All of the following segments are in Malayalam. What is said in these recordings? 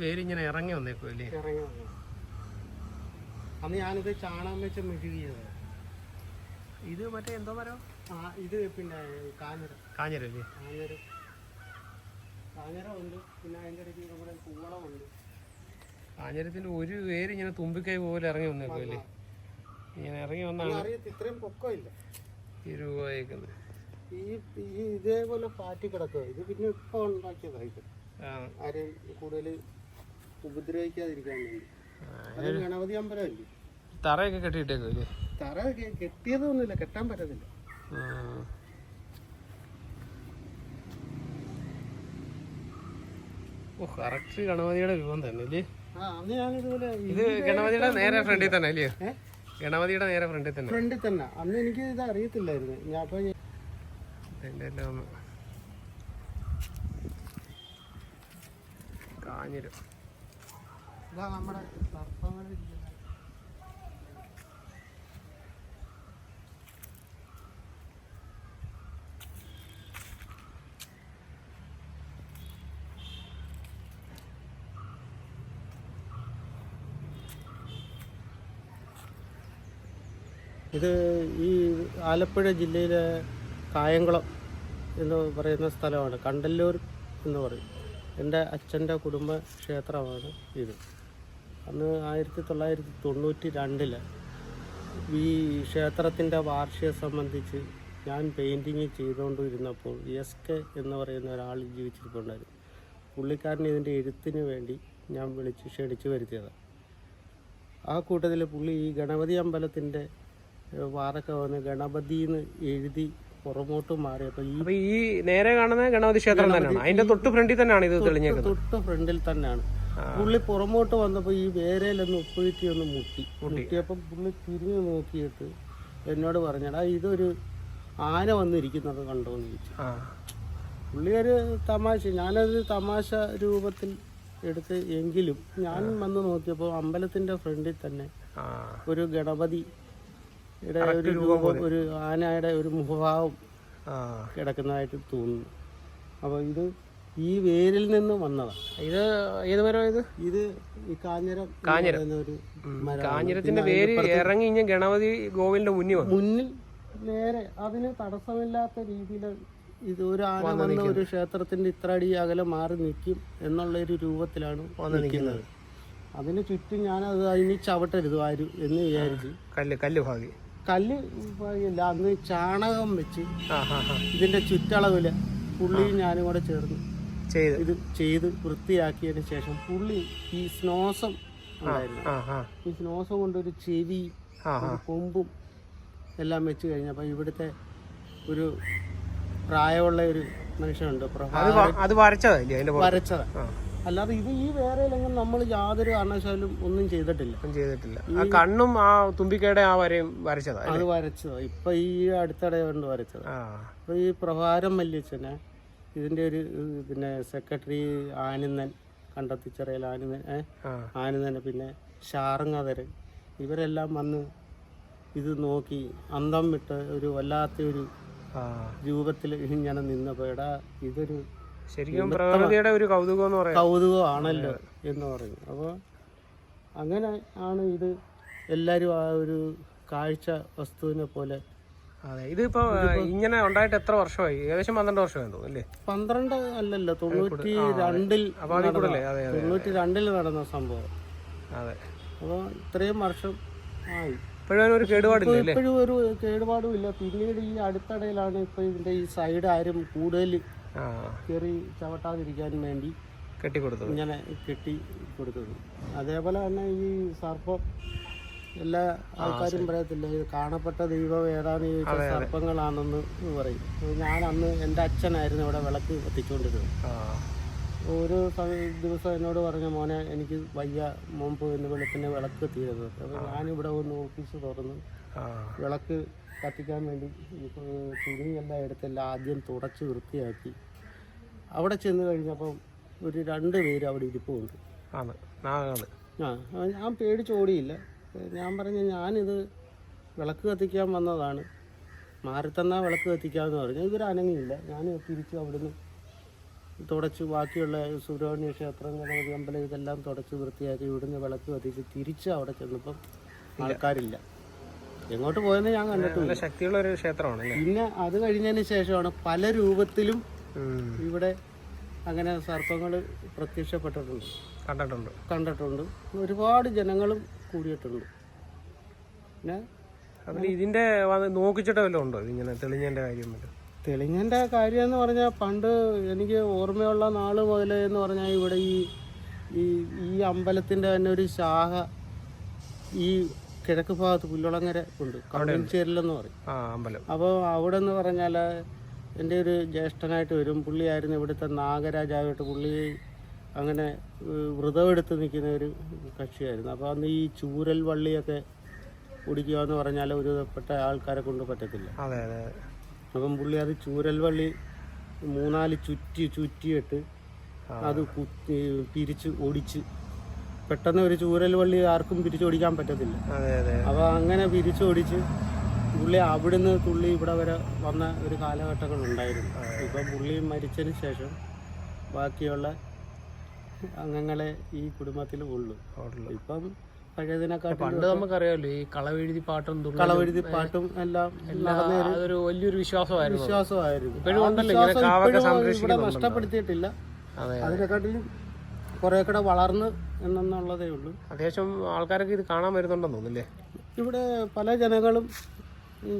ഒരു വേര് ഇങ്ങനെ ഇറങ്ങി വന്നേക്കും അല്ലേ? ഇറങ്ങി വന്നു അന്ന് ഞാനിത് ചാണകം വെച്ച് മെഴുകിയത് ഇത് മറ്റേ എന്തോ മരം ആ ഇത് പിന്നെ കാഞ്ഞിര. കാഞ്ഞിരല്ലേ കാഞ്ഞിര. കാഞ്ഞര ഉണ്ട്. പിന്നെ അതിന്റെ ഇടയ്ക്ക് നമ്മുടെ പൂവളമുണ്ട് കാഞ്ഞരത്തിന്റെ ഒരു പേര് ഇങ്ങനെ തുമ്പിക്കൈ പോലെ ഇറങ്ങി വന്നേക്കും അല്ലേ? ഇങ്ങനെ ഇറങ്ങി വന്നാണ് ഇത്രയും ഇത്രയും പൊക്കമില്ല. ഈ രൂപയേക്കുന്നത് ഈ ഈ ഇതേപോലെ പാറ്റി കിടക്കുക ഇത് പിന്നെ ഇപ്പം ഉണ്ടാക്കിയതായിട്ട് ആരെയും കൂടുതൽ ഉപദ്രവിക്കാതിരിക്കാൻ വേണ്ടി. അത് ഗണപതി അമ്പലമല്ലേ? തറയൊക്കെ കെട്ടിയിട്ടേക്കും അല്ലേ തറ കെട്ടിയതൊന്നുമില്ല കെട്ടാൻ പറ്റത്തില്ല. ഓ കറക്റ്റ് ഗണപതിയുടെ രൂപം തന്നെ അല്ലേ ഇത് ഗണപതിയുടെ നേരെ ഫ്രണ്ടിൽ തന്നെ അല്ലേ ഗണപതിയുടെ നേരെ ഫ്രണ്ടിൽ തന്നെ. ഫ്രണ്ടിൽ തന്നെ. അന്ന് എനിക്ക് ഇത് അറിയത്തില്ലായിരുന്നു. ഞാൻ അപ്പൊ കാഞ്ഞിരും. ഇതാ ഈ ആലപ്പുഴ ജില്ലയിലെ കായംകുളം എന്ന് പറയുന്ന സ്ഥലമാണ്. കണ്ടല്ലൂർ എന്ന് പറയും. എന്റെ അച്ഛന്റെ കുടുംബ ക്ഷേത്രമാണ് ഇത്. അന്ന് ആയിരത്തി തൊള്ളായിരത്തി തൊണ്ണൂറ്റി രണ്ടിൽ ഈ ക്ഷേത്രത്തിന്റെ വാർഷികം സംബന്ധിച്ച് ഞാൻ പെയിന്റിങ് ചെയ്തുകൊണ്ടിരുന്നപ്പോൾ എസ് കെ എന്ന് പറയുന്ന ഒരാൾ ജീവിച്ചിരിപ്പുണ്ടായിരുന്നു. പുള്ളിക്കാരൻ ഇതിന്റെ എഴുത്തിന് വേണ്ടി ഞാൻ വിളിച്ച് ക്ഷണിച്ചു വരുത്തിയതാണ്. ആ കൂട്ടത്തിൽ പുള്ളി ഈ ഗണപതി അമ്പലത്തിന്റെ വാറൊക്കെ വന്ന് ഗണപതി എന്ന് എഴുതി പുറമോട്ട് മാറിയപ്പോൾ ഈ ഈ നേരെ കാണുന്ന ഗണപതി ക്ഷേത്രം തന്നെയാണ്. അതിന്റെ തൊട്ട് ഫ്രണ്ടിൽ തന്നെയാണ് ഇത് തെളിഞ്ഞേക്കുന്നത്. തൊട്ട് ഫ്രണ്ടിൽ തന്നെയാണ്. പുള്ളി പുറമോട്ട് വന്നപ്പോൾ ഈ വേരയിലൊന്ന് ഉപ്പുകുറ്റി ഒന്ന് മുട്ടി. മുട്ടിയപ്പോൾ പുള്ളി തിരിഞ്ഞു നോക്കിയിട്ട് എന്നോട് പറഞ്ഞടാ ഇതൊരു ആന വന്നിരിക്കുന്നത് കണ്ടോന്ന് ചോദിച്ചു. പുള്ളി ഒരു തമാശ ഞാനത് തമാശ രൂപത്തിൽ എടുത്ത് എങ്കിലും ഞാൻ വന്ന് നോക്കിയപ്പോൾ അമ്പലത്തിന്റെ ഫ്രണ്ടിൽ തന്നെ ഒരു ഗണപതി ഒരു രൂപം ഒരു ആനയുടെ ഒരു മുഖഭാവം കിടക്കുന്നതായിട്ട് തോന്നുന്നു. അപ്പോൾ ഇത് ഈ വേരിൽ നിന്ന് വന്നതാണ് ഇത് ഏത് മരം ഇത്? ഇത് ഈ കാഞ്ഞിരം കാഞ്ഞിരം. ഒരു. കാഞ്ഞിരത്തിന്റെ വേര് ഇറങ്ങി ഇഞ്ഞ ഗണപതി ഗോവിലിന്റെ മുന്നിൽ മുന്നിൽ നേരെ അതിന് തടസ്സമില്ലാത്ത രീതിയിൽ ഇത് ഒരു ആന വന്ന ഒരു ക്ഷേത്രത്തിന്റെ ഇത്ര അടി അകലെ മാറി നിൽക്കും എന്നുള്ള ഒരു രൂപത്തിലാണ് നിൽക്കുന്നത്. അതിന് ചുറ്റും ഞാൻ അത് അതിന് ചവിട്ടരുത് ആരും എന്ന് വിചാരിച്ച്. കല്ല് കല്ല് ഭാഗി. കല്ല് ഭാഗിയല്ല അന്ന് ചാണകം വെച്ച് ഇതിന്റെ ചുറ്റളവിൽ പുള്ളിയും ഞാനും കൂടെ ചേർന്ന് ചെയ്ത്. ഇത് ചെയ്ത് വൃത്തിയാക്കിയതിന് ശേഷം പുള്ളി ഈ സ്നോസം ഉണ്ടായിരുന്നു. ഈ സ്നോസം കൊണ്ട് ഒരു ചെവി കൊമ്പും എല്ലാം വെച്ച് കഴിഞ്ഞപ്പോൾ ഇവിടുത്തെ ഒരു പ്രായമുള്ള ഒരു മനുഷ്യനുണ്ട്. അത് വരച്ചതല്ലേ? വരച്ചതാ. അല്ലാതെ ഇത് ഈ വേറെ നമ്മൾ യാതൊരു കാരണവശാലും ഒന്നും ചെയ്തിട്ടില്ല. ചെയ്തിട്ടില്ല. ആ കണ്ണും ആ തുമ്പിക്കയുടെ ആ വരയും വരച്ചതാ അത് വരച്ചതാ. ഇപ്പൊ ഈ അടുത്തിടെ കൊണ്ട് വരച്ചത്. അപ്പൊ ഈ പ്രഭാരം വല്യച്ഛനെ ഇതിന്റെ ഒരു പിന്നെ സെക്രട്ടറി ആനന്ദൻ കണ്ടത്തിച്ചിറയിൽ ആനന്ദൻ ആനന്ദൻ ആനന്ദന് പിന്നെ ഷാറങ്ങാതരൻ ഇവരെല്ലാം വന്ന് ഇത് നോക്കി അന്തം വിട്ട് ഒരു വല്ലാത്ത ഒരു രൂപത്തിൽ ഇങ്ങനെ നിന്നപ്പോൾ എടാ ഇതൊരു ശരിക്കും പ്രകൃതിയുടെ ഒരു കൗതുകം എന്ന് പറയാം. കൗതുകമാണല്ലോ എന്ന് പറഞ്ഞു. അപ്പോൾ അങ്ങനെ ആണ് ഇത് എല്ലാവരും ആ ഒരു കാഴ്ച വസ്തുവിനെ പോലെ അതെ ഇതിപ്പോ ഇങ്ങനെ ഉണ്ടായിട്ട് എത്ര വർഷമായി? ഏകദേശം പന്ത്രണ്ട് വർഷമായി തോന്നുന്നു പന്ത്രണ്ട് അല്ലല്ലോ തൊണ്ണൂറ്റി രണ്ടിൽ തൊണ്ണൂറ്റി രണ്ടിൽ നടന്ന സംഭവം. അതെ. അപ്പോൾ ഇത്രയും വർഷം ആയി. ഇപ്പോഴും ഒരു കേടുപാടില്ല ഇപ്പോഴും ഒരു കേടുപാടും ഇല്ല. പിന്നീട് ഈ അടുത്തിടയിലാണ് ഇപ്പൊ ഇതിന്റെ ഈ സൈഡ് ആരും കൂടുതൽ കയറി ചവിട്ടാതിരിക്കാൻ വേണ്ടി കെട്ടി കൊടുത്തത് ഇങ്ങനെ കെട്ടി കൊടുത്തത്. അതേപോലെ തന്നെ ഈ സർപ്പം എല്ലാ ആൾക്കാരും പറയത്തില്ല ഇത് കാണപ്പെട്ട ദൈവം ഏതാന്ന് ചോദിച്ചാൽ സർപ്പങ്ങളാണെന്ന് പറയും. ഞാൻ അന്ന് എന്റെ അച്ഛനായിരുന്നു ഇവിടെ വിളക്ക് കത്തിച്ചുകൊണ്ടിരുന്നത്. ഒരു ദിവസം എന്നോട് പറഞ്ഞ മോനെ എനിക്ക് വയ്യ മുമ്പ് എന്ന് വെളുപ്പിന് വിളക്ക് തീരുന്നത് അപ്പോൾ ഞാനിവിടെ ഒന്ന് ഓഫീസ് തുറന്ന് വിളക്ക് കത്തിക്കാൻ വേണ്ടി തുണിയെല്ലാം എടുത്തെല്ലാം ആദ്യം തുടച്ച് വൃത്തിയാക്കി. അവിടെ ചെന്ന് കഴിഞ്ഞപ്പം ഒരു രണ്ട് പേര് അവിടെ ഇരിപ്പുണ്ട്. ആ, ഞാൻ പേടിച്ചോടിയില്ല ഞാൻ പറഞ്ഞു ഞാനിത് വിളക്ക് കത്തിക്കാൻ വന്നതാണ്. മാറിത്തന്നാൽ വിളക്ക് കത്തിക്കാമെന്ന് പറഞ്ഞു. ഇതൊരു അനങ്ങിയില്ല. ഞാൻ തിരിച്ചു അവിടുന്ന് തുടച്ച് ബാക്കിയുള്ള സുബ്രഹ്മണ്യ ക്ഷേത്രം ഗണപതി അമ്പലം ഇതെല്ലാം തുടച്ച് വൃത്തിയാക്കി ഇവിടുന്ന് വിളക്ക് കത്തിച്ച് തിരിച്ച് അവിടെ ചെന്നപ്പം ആൾക്കാരില്ല. എങ്ങോട്ട് പോയെന്ന് ഞാൻ കണ്ടിട്ടില്ല നല്ല ശക്തിയുള്ള ഒരു ക്ഷേത്രമാണ് പിന്നെ അത് കഴിഞ്ഞതിന് ശേഷമാണ് പല രൂപത്തിലും ഇവിടെ അങ്ങനെ സർപ്പങ്ങൾ പ്രത്യക്ഷപ്പെട്ടിട്ടുണ്ട്. കണ്ടിട്ടുണ്ട്. കണ്ടിട്ടുണ്ട്. ഒരുപാട് ജനങ്ങളും കൂടിയിട്ടുണ്ട്. പിന്നെ അതിൽ ഇതിന്റെ നോക്കിച്ചിട്ട് വല്ലതും ഉണ്ടോ? ഇതിങ്ങനെ തെളിഞ്ഞതിന്റെ കാര്യം തെളിഞ്ഞന്റെ കാര്യം എന്ന് പറഞ്ഞാൽ പണ്ട് എനിക്ക് ഓർമ്മയുള്ള നാൾ മുതലേ എന്ന് പറഞ്ഞാൽ ഇവിടെ ഈ ഈ ഈ അമ്പലത്തിന്റെ തന്നെ ഒരു ശാഖ ഈ കിഴക്ക് ഭാഗത്ത് പുല്ലുളങ്ങര ഉണ്ട്. കടൽച്ചേരലെന്ന് പറയും. ആ അമ്പലം. അപ്പോൾ അവിടെ എന്ന് പറഞ്ഞാൽ എന്റെ ഒരു ജ്യേഷ്ഠനായിട്ട് വരും. പുള്ളിയായിരുന്നു ഇവിടുത്തെ നാഗരാജാവായിട്ട് പുള്ളി അങ്ങനെ വ്രതമെടുത്ത് നിൽക്കുന്ന ഒരു കക്ഷിയായിരുന്നു. അപ്പോൾ അന്ന് ഈ ചൂരൽ വള്ളിയൊക്കെ ഒടിക്കുക എന്ന് പറഞ്ഞാൽ ഒരുപ്പെട്ട ആൾക്കാരെ കൊണ്ട് പറ്റത്തില്ല. അതെ അതെ. അതെ. അപ്പം പുള്ളി അത് ചൂരൽ വള്ളി മൂന്നാൽ ചുറ്റി ചുറ്റിയിട്ട് അത് കുത്തി പിരിച്ച് ഒടിച്ച്. പെട്ടെന്ന് ഒരു ചൂരൽ വള്ളി ആർക്കും പിരിച്ചോടിക്കാൻ പറ്റത്തില്ല. അപ്പോൾ അങ്ങനെ പിരിച്ചോടിച്ച് പുള്ളി അവിടുന്ന് പുള്ളി ഇവിടെ വരെ വന്ന ഒരു കാലഘട്ടങ്ങളുണ്ടായിരുന്നു. ഇപ്പം പുള്ളി മരിച്ചതിന് ശേഷം ബാക്കിയുള്ള അംഗങ്ങളെ ഈ കുടുംബത്തിൽ ഉള്ളൂ. ഇപ്പം പണ്ട് നമുക്കറിയാമല്ലോ ഈ കളവെഴുതി പാട്ടും കളവെഴുതി പാട്ടും എല്ലാം അതൊരു വലിയൊരു വിശ്വാസമായിരുന്നു. വിശ്വാസമായിരുന്നു. ഇപ്പോഴും ഉണ്ടല്ലോ ഇവിടെ. നഷ്ടപ്പെടുത്തിയിട്ടില്ല. അതെ അതിനെക്കാട്ടിലും കുറെ കൂടെ വളർന്ന് എന്നുള്ളതേ ഉള്ളൂ. അത്യാവശ്യം ആൾക്കാരൊക്കെ ഇത് കാണാൻ വരുന്നുണ്ടെന്ന് തോന്നുന്നില്ലേ? ഇവിടെ പല ജനങ്ങളും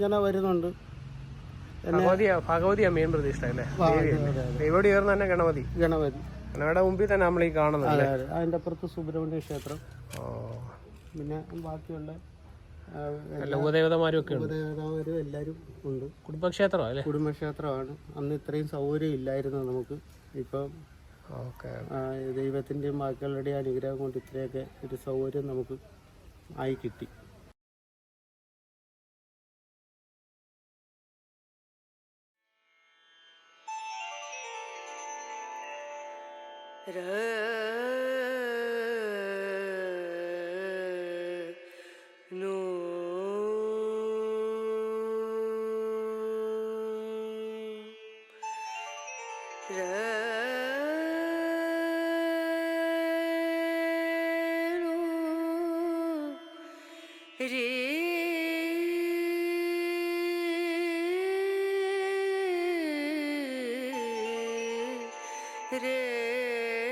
ജന വരുന്നുണ്ട്. ഭഗവതിയാ ഭഗവതിയാ മെയിൻ പ്രതിഷ്ഠ അല്ലേ? ദൈവടി ഉയർന്ന തന്നെ ഗണപതി. ഗണപതി. ഗണപതിയുടെ മുമ്പിൽ തന്നെ നമ്മൾ ഈ കാണുന്നത് അതെ അതെ. അതിന്റെ അപ്പുറത്ത് സുബ്രഹ്മണ്യ ക്ഷേത്രം. ഓ. പിന്നെ ബാക്കിയുള്ള ഉപദേവതമാരും ഒക്കെ ഉണ്ട്. ദേവതാമാരും എല്ലാവരും ഉണ്ട്. കുടുംബക്ഷേത്രം അല്ലേ? കുടുംബക്ഷേത്രമാണ്. അന്ന് ഇത്രയും സൗകര്യം ഇല്ലായിരുന്നു നമുക്ക്. ഇപ്പം ദൈവത്തിന്റെയും ബാക്കിയുള്ളവരുടെയും അനുഗ്രഹം കൊണ്ട് ഇത്രയൊക്കെ ഒരു സൗകര്യം നമുക്ക് ആയി കിട്ടി. Re no.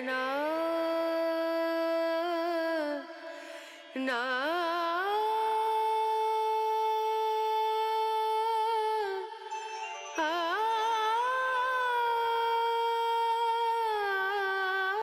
na na